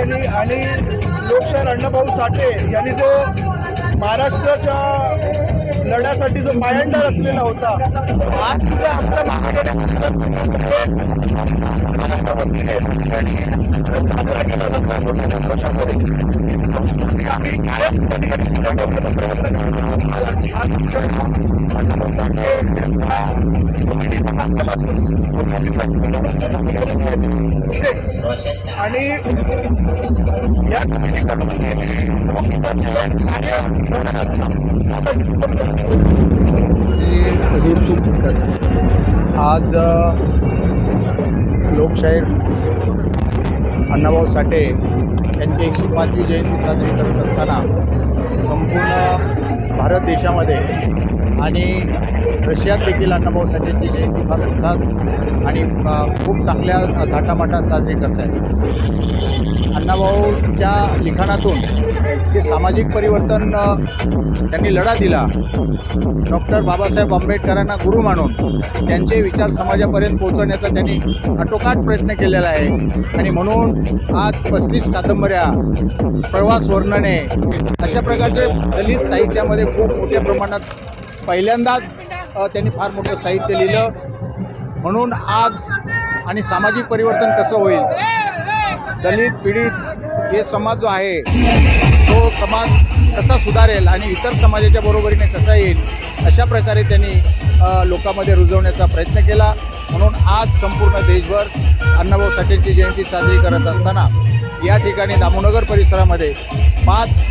ठिकाणी आणि लोकशाहीर अण्णाभाऊ साठे यांनी जो महाराष्ट्राच्या लढ्यासाठी जो पायंडा रचलेला होता आज सुद्धा आमच्या महाराष्ट्र मतदारसंघामध्ये समाजाच्या वतीने साजरा केला जातो मोठ्या जल्लोषामध्ये संस्कृती आम्ही कायम त्या ठिकाणी पुढे ठेवण्याचा प्रयत्न करत आहोत आज आमच्या अण्णाभाऊ साठे यांच्या कमिटीच्या माध्यमातून आणि आज लोकशाही लोकशाहीर अण्णाभाऊ साठे यांची एकशे पाचवी जयंती साजरी करत असताना संपूर्ण भारत देशामध्ये आणि रशियात देखील अण्णाभाऊ साठेंची जयंती फार उत्साहात आणि खूप चांगल्या थाटामाटात साजरी करत आहेत अण्णाभाऊच्या लिखाणातून जे सामाजिक परिवर्तन त्यांनी लढा दिला. डॉक्टर बाबासाहेब आंबेडकरांना गुरु मानून त्यांचे विचार समाजापर्यंत पोहोचवण्याचा त्यांनी आटोकाट प्रयत्न केलेला आहे. आणि म्हणून आज पस्तीस कादंबऱ्या प्रवास वर्णने अशा प्रकारचे दलित साहित्यामध्ये खूप मोठ्या प्रमाणात पहिल्यांदाच त्यांनी फार मोठं साहित्य लिहिलं. म्हणून आज आणि सामाजिक परिवर्तन कसं होईल? दलित पीडित हे समाज जो आहे तो समाज कसा सुधारेल आणि इतर समाजाच्या बरोबरीने कसा येईल अशा प्रकारे त्यांनी लोकांमध्ये रुजवण्याचा प्रयत्न केला. म्हणून आज संपूर्ण देशभर अण्णाभाऊ साठेंची जयंती साजरी करत असताना या ठिकाणी दामोनगर परिसरामध्ये पाच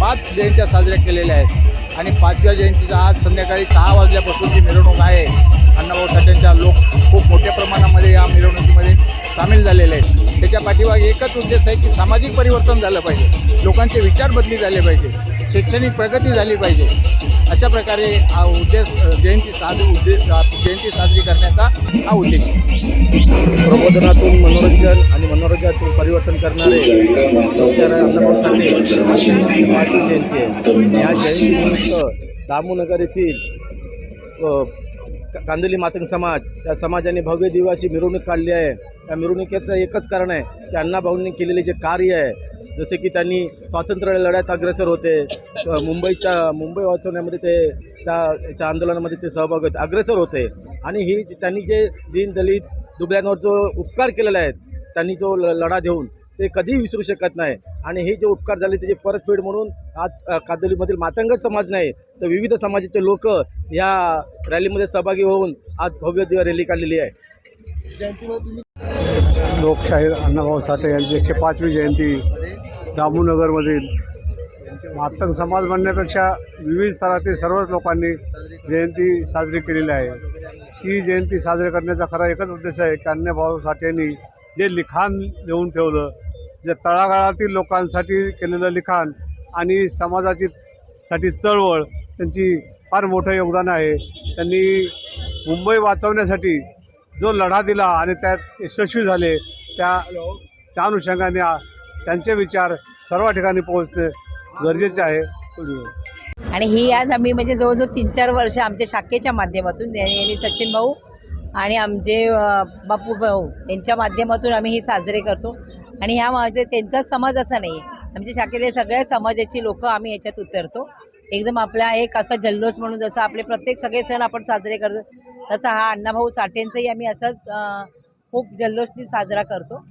पाच जयंत्या साजऱ्या केलेल्या आहेत. आणि पाचव्या जयंतीचा आज संध्याकाळी सहा वाजल्यापासून जी मिरवणूक आहे. अण्णाभाऊ साठेंच्या लोक खूप मोठ्या प्रमाणामध्ये या मिरवणुकीमध्ये सामील झालेले आहेत. त्याच्या पाठीमागे एकच उद्देश आहे की सामाजिक परिवर्तन झालं पाहिजे. लोकांचे विचार बदली झाले पाहिजे. शैक्षणिक प्रगती झाली पाहिजे. अशा प्रकारे हा उद्देश जयंती साजरी उद्देश जयंती साजरी करण्याचा हा उद्देश प्रबोधनातून मनोरंजन आणि मनोरंजनातून परिवर्तन करणारे लोकशाहीर साठे जयंती आहे. या जयंतीनिमित्त दामूनगर येथील कांदोली मातंग समाज या समाजाने भव्य दिवाशी मिरवणूक काढली आहे. या मिरवणुकीचं एकच कारण आहे की अण्णाभाऊंनी केलेले जे कार्य आहे जसे की त्यांनी स्वातंत्र्य लढ्यात अग्रेसर होते मुंबईच्या मुंबई वाचवण्यामध्ये ते त्या याच्या आंदोलनामध्ये ते सहभाग होते अग्रेसर होते. आणि ही त्यांनी जे दीन दलित दुबळ्यांवर जो उपकार केलेला आहे त्यांनी जो ल- लढा देऊन ते कधीही विसरू शकत नाही. आणि हे जे उपकार झाले त्याची परतफेड म्हणून आज कादोलीमधील मातंग समाज नाही तर विविध समाजाचे लोक या रॅलीमध्ये सहभागी होऊन आज भव्य रॅली काढलेली आहे. लोकशाहीर अण्णाभाऊ साठे यांची एकशे पाचवी जयंती दामूनगरमधील मातंग समाज म्हणण्यापेक्षा विविध स्तरातील सर्वच लोकांनी जयंती साजरी केलेली आहे. ती जयंती साजरी करण्याचा खरा एकच उद्देश आहे की अण्णाभाऊ साठेंनी जे लिखाण लिहून ठेवलं जे तळागाळातील लोकांसाठी केलेलं लिखाण आणि समाजाची साठी चळवळ त्यांची फार मोठं योगदान आहे. त्यांनी मुंबई वाचवण्यासाठी जो लढा दिला आणि त्यात यशस्वी झाले त्या त्या अनुषंगाने त्यांचे विचार सर्व ठिकाणी पोहोचणे गरजेचे आहे. आणि ही आज आम्ही म्हणजे जवळजवळ तीन चार वर्ष आमच्या शाखेच्या माध्यमातून यांनी सचिन भाऊ आणि आमचे बापू भाऊ यांच्या माध्यमातून आम्ही हे साजरे करतो. आणि ह्या म्हणजे त्यांचा समाज असा नाही आमच्या शाखेतले सगळ्या समाजाची लोकं आम्ही याच्यात उतरतो. एकदम आपला एक असा जल्लोष म्हणून जसं आपले प्रत्येक सगळे सण आपण साजरे करतो तसा हा अण्णाभाऊ साठेंचाही आम्ही असंच खूप जल्लोषनी साजरा करतो.